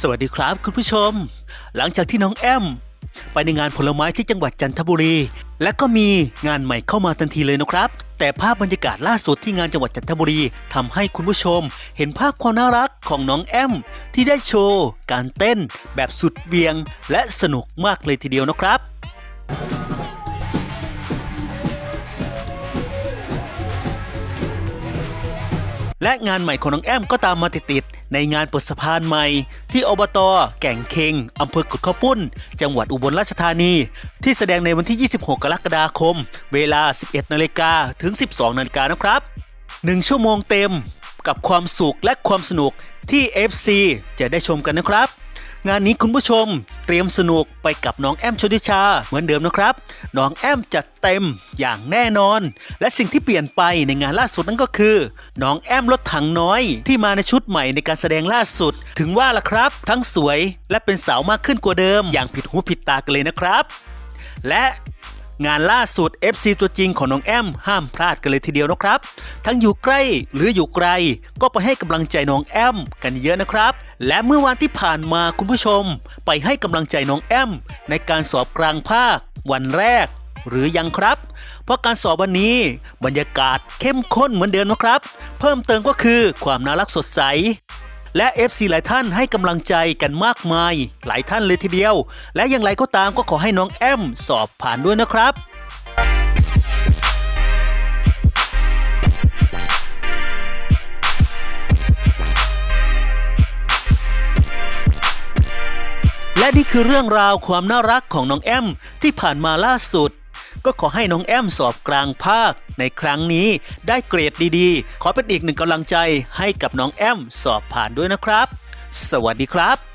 สวัสดีครับคุณผู้ชม หลังจากที่น้องแอม ไปในงานผลไม้ที่จังหวัดจันทบุรี และก็มีงานใหม่เข้ามาทันทีเลยนะครับ แต่ภาพบรรยากาศล่าสุดที่งานจังหวัดจันทบุรีทำให้คุณผู้ชม เห็นภาพความน่ารักของน้องแอม ที่ได้โชว์ การเต้น แบบสุดเวียง และสนุกมากเลยทีเดียวนะครับ และงานใหม่ของน้องแอมก็ตามมาติดๆในงานเปิดสะพานใหม่ ที่อบต แก่งเคงอำเภอกุดข้าวปุ้น จังหวัดอุบลราชธานี ที่แสดงในวันที่ 26 กรกฎาคม เวลา 11 นาฬิกาถึง 12 นาฬิกานะครับ 1 ชั่วโมงเต็มกับความสุขและความสนุกที่ FC จะได้ชมกันนะครับ งานนี้คุณผู้ชมเตรียมสนุกไปกับน้องแอมชนทิชาเหมือนเดิมนะครับ น้องแอมจัดเต็มอย่างแน่นอน และสิ่งที่เปลี่ยนไปในงานล่าสุดนั่นก็คือ น้องแอมรถถังน้อย ที่มาในชุดใหม่ในการแสดงล่าสุด ถึงว่าล่ะครับ ทั้งสวยและเป็นสาวมากขึ้นกว่าเดิม อย่างผิดหูผิดตากันเลยนะครับ และ งานล่าสุด FC ตัวจริงของน้องแอมห้ามพลาดกันเลยทีเดียวนะครับ ทั้งอยู่ใกล้หรืออยู่ไกล ก็ไปให้กำลังใจน้องแอมกันเยอะนะครับ และเมื่อวันที่ผ่านมาคุณผู้ชม ไปให้กำลังใจน้องแอมในการสอบกลางภาค วันแรกหรือยังครับ เพราะการสอบวันนี้บรรยากาศเข้มข้นเหมือนเดิมนะครับ เพิ่มเติมก็คือความน่ารักสดใส และ FC หลายท่านให้กำลังใจกันมากมาย หลายท่านเลยทีเดียว และอย่างไรก็ตามก็ขอให้น้องแอมสอบผ่านด้วยนะครับและนี่คือเรื่องราวความน่ารักของน้องแอม ที่ผ่านมาล่าสุด ก็ขอให้น้องแอมสอบกลางภาค ในครั้งนี้ได้เกรดดีๆ ขอเป็นอีกหนึ่งกำลังใจให้กับน้องแอมสอบผ่านด้วยนะครับ สวัสดีครับ